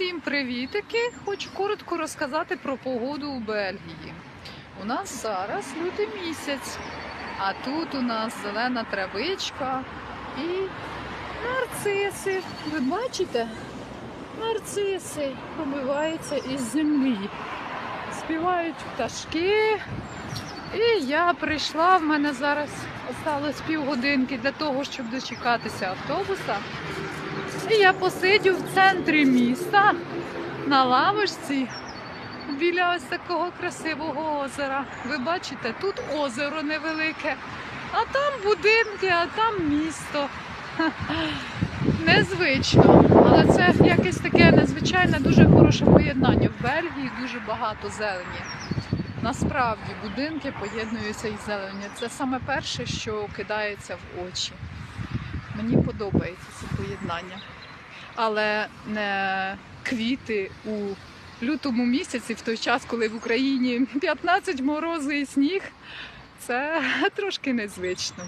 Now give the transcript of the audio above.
Всім привітики! Хочу коротко розказати про погоду у Бельгії. У нас зараз лютий місяць, а тут у нас зелена травичка і нарциси. Ви бачите? Нарциси пробиваються із землі. Співають пташки. І я прийшла, в мене зараз осталось півгодинки для того, щоб дочекатися автобуса. І я посидю в центрі міста на лавочці біля ось такого красивого озера. Ви бачите, тут озеро невелике, а там будинки, а там місто. Незвично, але це якесь таке незвичайне, дуже хороше поєднання. В Бельгії дуже багато зелені. Насправді будинки поєднуються із зеленю. Це саме перше, що кидається в очі. Мені подобається це поєднання. Але не квіти у лютому місяці, в той час, коли в Україні 15 морози і сніг, це трошки незвично.